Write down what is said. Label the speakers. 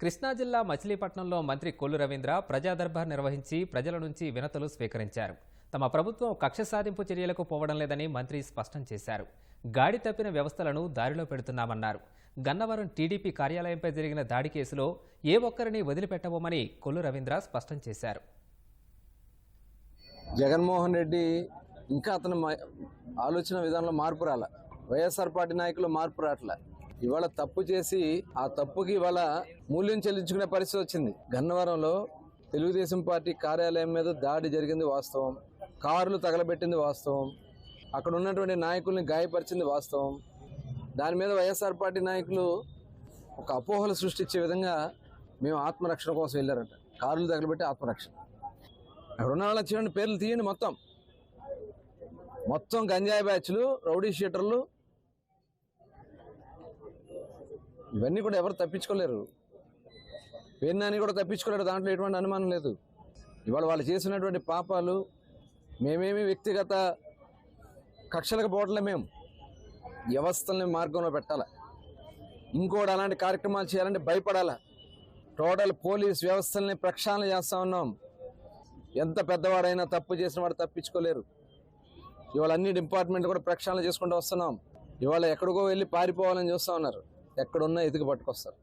Speaker 1: కృష్ణా జిల్లా మచిలీపట్నంలో మంత్రి కొల్లు రవీంద్ర ప్రజాదర్బార్ నిర్వహించి ప్రజల నుంచి వినతులు స్వీకరించారు. తమ ప్రభుత్వం కక్ష సాధింపు చర్యలకు పోవడం లేదని మంత్రి స్పష్టం చేశారు. గాడి తప్పిన వ్యవస్థలను దారిలో పెడుతున్నామన్నారు. గన్నవరం టీడీపీ కార్యాలయంపై జరిగిన దాడి కేసులో ఏ ఒక్కరిని వదిలిపెట్టబోమని కొల్లు రవీంద్ర స్పష్టం చేశారు.
Speaker 2: జగన్మోహన్ రెడ్డి ఇంకా అతని ఆలోచన విధానంలో మార్పు రాల. వైఎస్ఆర్ పార్టీ నాయకులు మార్పు రావట్లే ఇవాళ తప్పు చేసి ఆ తప్పుకి ఇవాళ మూల్యం చెల్లించుకునే పరిస్థితి వచ్చింది. గన్నవరంలో తెలుగుదేశం పార్టీ కార్యాలయం మీద దాడి జరిగింది వాస్తవం. కార్లు తగలబెట్టింది వాస్తవం. అక్కడ ఉన్నటువంటి నాయకుల్ని గాయపరిచింది వాస్తవం. దాని మీద వైఎస్ఆర్ పార్టీ నాయకులు ఒక అపోహలు సృష్టించే విధంగా మేము ఆత్మరక్షణ కోసం వెళ్ళారంట. కార్లు తగలబెట్టి ఆత్మరక్షణ. అక్కడ ఉన్న వాళ్ళ చూడండి పేర్లు తీయండి మొత్తం. మొత్తం గంజాయి బ్యాచ్లు రౌడీ షీటర్లు ఇవన్నీ కూడా ఎవరు తప్పించుకోలేరు. పేరునాని కూడా తప్పించుకోలేరు దాంట్లో ఎటువంటి అనుమానం లేదు. ఇవాళ వాళ్ళు చేసినటువంటి పాపాలు మేమేమి వ్యక్తిగత కక్షలకు పోవట్లే మేము వ్యవస్థల్ని మార్గంలో పెట్టాలి. ఇంకోటి అలాంటి కార్యక్రమాలు చేయాలంటే భయపడాలి. టోటల్ పోలీస్ వ్యవస్థల్ని ప్రక్షాళన చేస్తా ఉన్నాం. ఎంత పెద్దవాడైనా తప్పు చేసిన వాడు తప్పించుకోలేరు. ఇవాళ అన్ని డిపార్ట్మెంట్లు కూడా ప్రక్షాళన చేసుకుంటూ వస్తున్నాం. ఇవాళ ఎక్కడికో వెళ్ళి పారిపోవాలని చూస్తూ ఉన్నారు. ఎక్కడున్నా ఎతికి పట్టుకొస్తారు